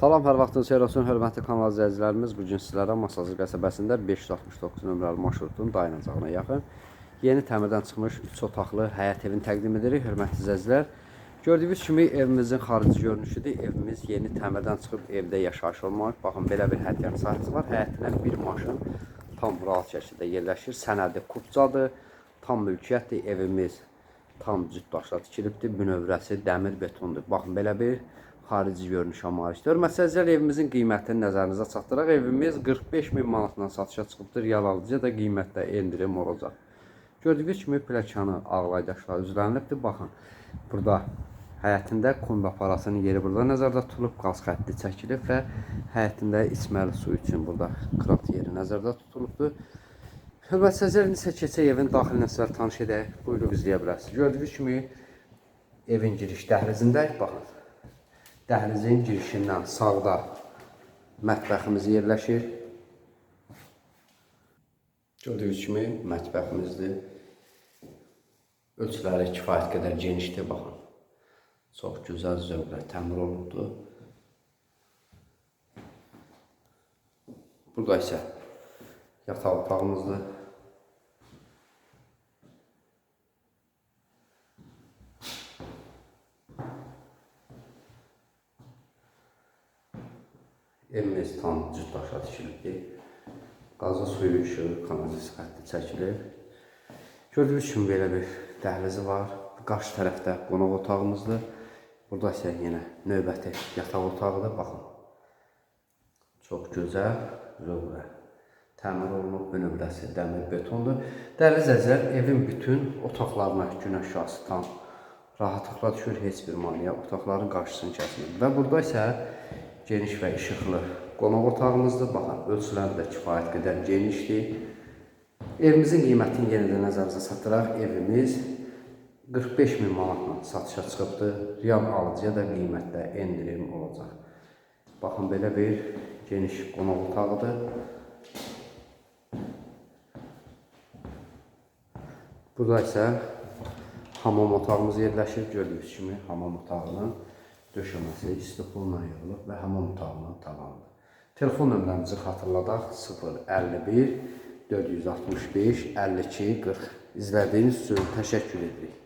Salam, hər vaxtınız xeyir olsun, hörmətli kanal izləyicilərimiz. Bu gün sizlərə Masazır qəsəbəsində 569 nömrəli marşrutun dayanacağına yaxın yeni təmirdən çıxmış 3 otaqlı həyət evini təqdim edirik, hörmətli izləyicilər. Gördüyünüz kimi evimizin xarici görünüşüdür. Evimiz yeni təmirdən çıxıb evdə yaşayış olmaq. Baxın, belə bir həyət sahəsi var. Həyətinə bir maşın tam rahat şəkildə yerləşir. Sənədi kupcadır, tam mülkiyyətdir. Evimiz tam cüt daşla tikilibdir. Bünövrəsi dəmir betondur. Baxın, belə bir xarici görünüşə malikdir. Məsələn, evimizin qiymətini nəzərinizə çatdıraq. Evimiz 45 min manatdan satışa çıxıbdır. Real alıcıya da qiymətdə endirim olacaq. Gördüyünüz kimi pləkanı ağlaydaşlar üzlənilibdir. Baxın, burada həyətində kombi aparatının yeri burada nəzərdə tutulub, qaz xətti çəkilib və həyətində içməli su üçün burada krat yeri nəzərdə tutulubdur. Səyircilər, indi isə keçək evin daxilinə sizlər tanış edək. Buyurub izləyə bilərsiniz. Gördüyünüz kimi evin giriş dəhlizindəyik. Baxın. Dəhlizin girişindən sağda mətbəximiz yerləşir. Gördüyünüz kimi mətbəximizdir. Ölçüləri kifayət qədər genişdir, baxın. Çox gözəl zövqlə təmir olunubdur. Burada isə yataq otağımızdır. Evimiz tam cüt daşa tikilibdir. Qazı suyu, işığı, kanalizasiya xətti çəkilir. Gördüyünüz kimi belə bir dəhlizi var. Qarşı tərəfdə qonaq otağımızdır. Burada isə yenə növbəti yataq otağıdır. Baxın. Çox gözəl, zövqlə təmir olunub, bünövrəsi dəmir betondur. Dəhliz əzər evin bütün otaqlarına günəş şahsı tam rahatlıqla düşür, heç bir maneə otaqların qarşısını kəsmir. Və burada isə geniş və işıqlı qonaq otağımızdır. Baxın, ölçüləri də kifayət qədər genişdir. Evimizin qiymətini yenə də nəzərinizə çatdıraq. Evimiz 45 min manatla satışa çıxıbdır. Real alıcıya da qiymətdə endirim olacaq. Baxın, belə bir geniş qonaq otağıdır. Burada isə hamam otağımız yerləşir. Gördüyünüz kimi hamam otağının döşəməsi istiqolla yığılıb və hamam otağının tavanıdır. Telefon nömrəmizi xatırladaq 051 465 52 40. İzlədiyiniz üçün təşəkkür edirik.